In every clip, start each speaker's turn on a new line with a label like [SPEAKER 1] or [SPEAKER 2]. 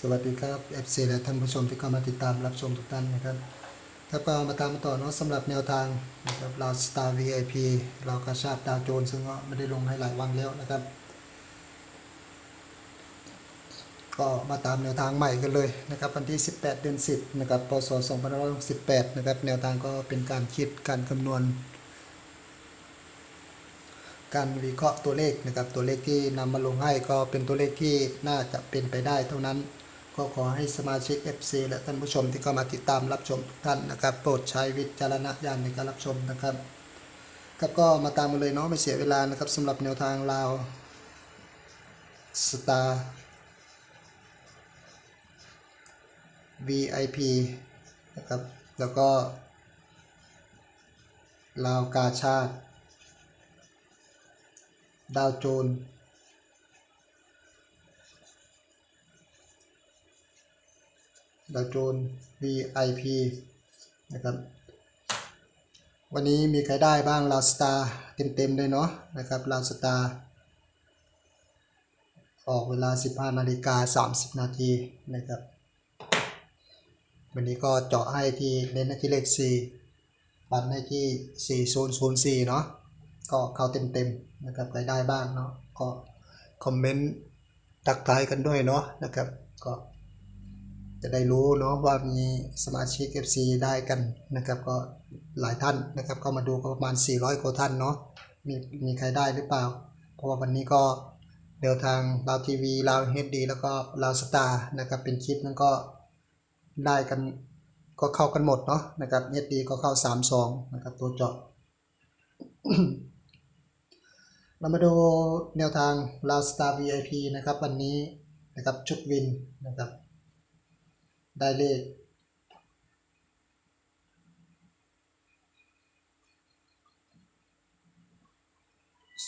[SPEAKER 1] สวัสดีครับ FC และท่านผู้ชมที่เข้ามาติดตามรับชมทุกท่านนะครับครับก็มาตามต่อเนาะสำหรับแนวทางนะครับเราสตาร์ VIP เรากระชาบดาวโจนซึ่งก็ไม่ได้ลงให้หลายวันแล้วนะครับ ก็มาตามแนวทางใหม่กันเลยนะครับวันที่ 18 เดือน 10 นะครับพศ2568 นะครับแนวทางก็เป็นการคิดการคำนวณ การวิเคราะห์ตัวเลขนะครับตัวเลขที่นำมาลงให้ก็เป็นตัวเลขที่น่าจะเป็นไปได้เท่านั้น ก็ขอให้สมาชิก FC และท่านผู้ชมที่เข้ามาติดตามรับชมทุกท่านนะครับ โปรดใช้วิจารณญาณในการรับชมนะครับครับก็มาตามกันเลยเนาะไม่เสียเวลานะครับสำหรับแนวทางลาวสตาร์ VIP นะครับแล้วก็ลาวกาชาติ ดาวโจน ดาวโจนส์ VIP นะครับวันนี้มีใครได้บ้างลาสตาเต็มๆเลยเนาะนะครับลาสตาออกเวลา 15นาฬิกา30 นาทีนะครับ วันนี้ก็เจาะให้ที่เน้นที่เลข4ปันให้ที่ 4004 เนาะก็เข้าเต็มๆนะครับใครได้บ้างเนาะก็คอมเมนต์ตักทายกันด้วยเนาะนะครับก็ จะได้รู้เนาะว่ามีสมาชิก FC ได้กันนะครับ ก็หลายท่านนะครับก็มาดูก็ประมาณ 400กว่าท่านเนาะมีมีใครได้หรือเปล่า เพราะว่าวันนี้ก็เดี๋ยวทางลาวทีวีลาวเฮดดีแล้วก็ลาวสตาร์นะครับเป็นคลิปนั้นก็ได้กันก็เข้ากันหมดเนาะนะครับเอสดีก็เข้า3 2นะครับตัวเจาะเรามาดูแนวทาง l a s t a r VIP นะครับวันนี้นะครับชุดวินนะครับ ได้เลข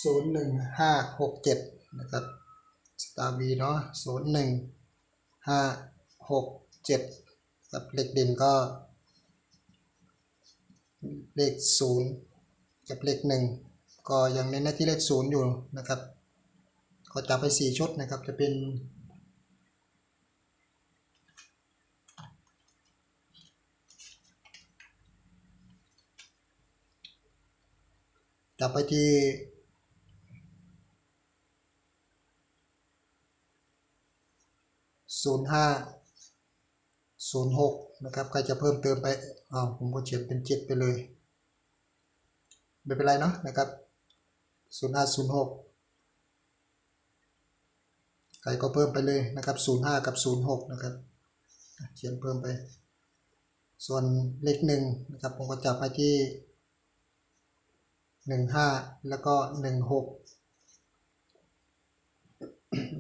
[SPEAKER 1] ศูนย์หนึ่งห้าหกเจ็ดนะครับสตาร์บีเนาะศูนย์หนึ่งห้าหกเจ็ดกับเลขเด่นก็ เลขศูนย์กับเลขหนึ่งก็ยังเน้นหน้าที่เลขศูนย์อยู่นะครับ ก็จับไปสี่ชุดนะครับจะเป็น จับไปที่ศูนย์ห้าศูนย์หกนะครับใครจะเพิ่มเติมไปอ้าวผมก็เขียนเป็นเจ็ดไปเลย ไม่เป็นไรเนาะนะครับศูนย์ห้าศูนย์หกใครก็เพิ่มไปเลยนะครับศูนย์ห้ากับศูนย์หกนะครับเขียนเพิ่มไป ส่วนเลขหนึ่งนะครับผมก็จับไปที่ หนึ่งห้าแล้วก็หนึ่งหก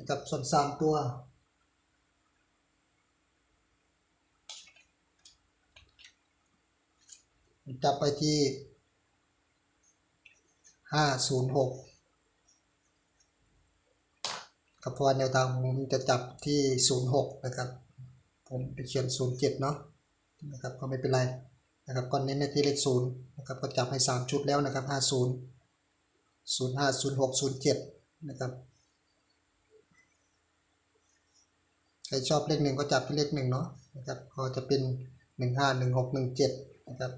[SPEAKER 1] กับส่วนสามตัว จับไปที่ห้าศูนย์หกกับพอแนวทางผมจะจับที่ศูนย์หกนะครับ ผมไปเขียนศูนย์เจ็ดเนาะนะครับก็ไม่เป็นไร นะครับก็เน้นในที่เลขศูนย์นะครับก็จับให้สามชุดแล้วนะครับห้าศูนย์ศูนย์ห้าศูนย์หกศูนย์เจ็ดนะครับใครชอบเลขหนึ่งก็จับที่เลขหนึ่งเนาะนะครับก็จะเป็นหนึ่งห้าหนึ่งหกหนึ่งเจ็ดนะครับ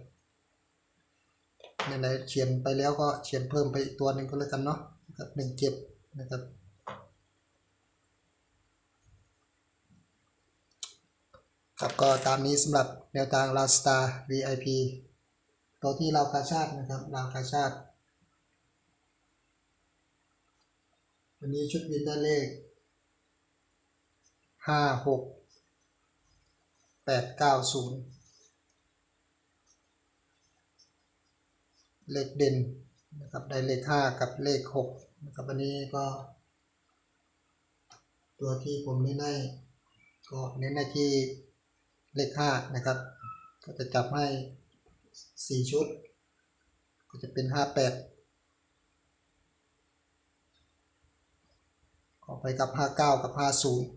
[SPEAKER 1] ไหนๆเขียนไปแล้วก็เขียนเพิ่มไปอีกตัวหนึ่งก็แล้วกันเนาะนะครับหนึ่งเจ็ดนะครับ ครับก็ตามนี้สำหรับแนวทางลาสตา VIP ตัวที่เราวกาชาตินะครับเราวกาชาติวันนี้ชุดวินได้เลขห้าหกแปดเก้าศูนย์เลขเด่นนะครับได้เลขห้ากับเลขหกนะครับวันนี้ก็ ตัวที่ผมเน้นให้ก็เน้นในที่ เลขห้านะครับ ก็จะจับให้สี่ชุด ก็จะเป็นห้าแปดออกไปกับห้าเก้ากับห้าศูนย์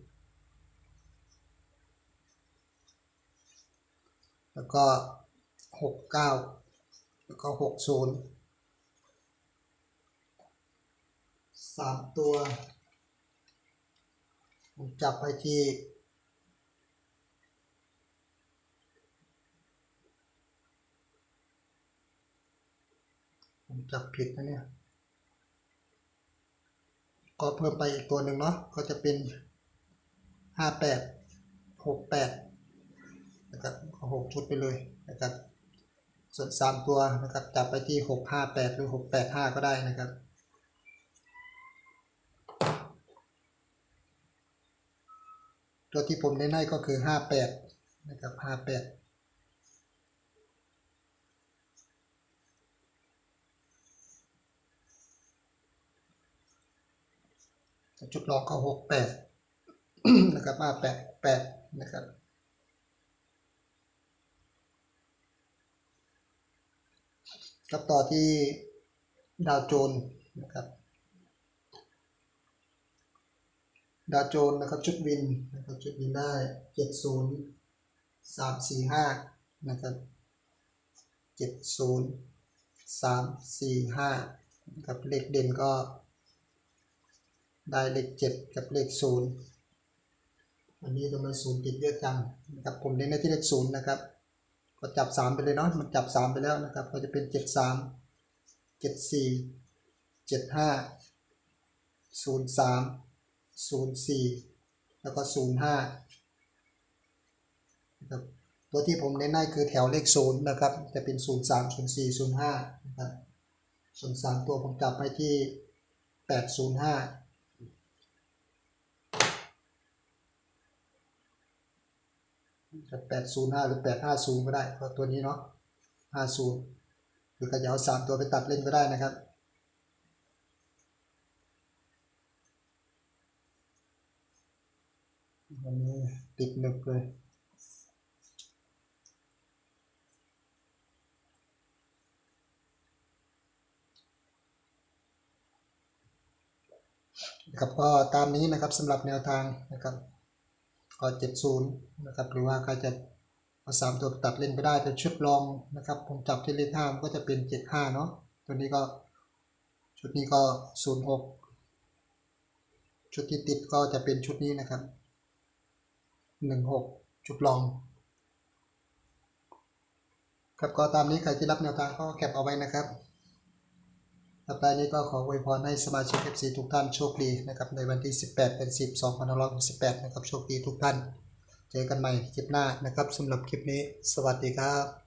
[SPEAKER 1] แล้วก็หกเก้าแล้วก็หกศูนย์สามตัว ผมจับไปที่ ผมจับผิดนะเนี่ย ก็เพิ่มไปอีกตัวหนึ่งเนาะ ก็จะเป็นห้าแปดหกแปดนะครับหกชุดไปเลยนะครับส่วนสามตัวนะครับจับไปที่หกห้าแปดหรือหกแปดห้าก็ได้นะครับตัวที่ผมเน้นใก็คือห้าแปดนะครับห้าแปด จุดหลอกก็หกแปดนะครับมาแปดแปดนะครับครับต่อที่ดาวโจนนะครับดาวโจนนะครับชุดวินนะครับชุดวินได้เจ็ดศูนย์สามสี่ห้านะครับเจ็ดศูนย์สามสี่ห้านะครับเลขเด่นก็ ได้เลขเจ็ดกับเลขศูนย์วันนี้ทำไมศูนย์ติดเยอะจังนะครับผมเน้นในที่เลขศูนย์นะครับ ก็จับสามไปเลยเนาะมันจับสามไปแล้วนะครับ ก็จะเป็นเจ็ดสามเจ็ดสี่เจ็ดห้าศูนย์สามศูนย์สี่แล้วก็ศูนย์ห้านะครับตัวที่ผมเน้นให้คือแถวเลขศูนย์นะครับ จะเป็นศูนย์สามศูนย์สี่ศูนย์ห้านะครับส่วนสามตัวผมจับไปที่แปดศูนย์ห้า แปดศูนย์ห้าหรือแปดห้าศูนย์ก็ได้เพราะตัวนี้เนาะห้าศูนย์หรือก็จะเอาสามตัวไปตัดเล่นก็ได้นะครับวันนี้ติดหนึบเลยครับก็ตามนี้นะครับสำหรับแนวทางนะครับ ก็เจ็ดศูนย์นะครับหรือว่าใครจะเอาสามตัวตัดเล่นก็ได้แต่ชุดรองนะครับ ผมจับที่เลขห้ามันก็จะเป็นเจ็ดห้าเนาะตัวนี้ก็ชุดนี้ก็ศูนย์หกชุดที่ติดก็จะเป็นชุดนี้นะครับหนึ่งหกชุดรองครับก็ตามนี้ใครที่รับแนวทางก็แคปเอาไว้นะครับ ต่อไปนี้ก็ขออวยพรให้สมาชิก FC ทุกท่านโชคดีนะครับในวันที่ 18 เป็น 10 2568 นะครับโชคดีทุกท่าน เจอกันใหม่คลิปหน้านะครับสำหรับคลิปนี้ สวัสดีครับ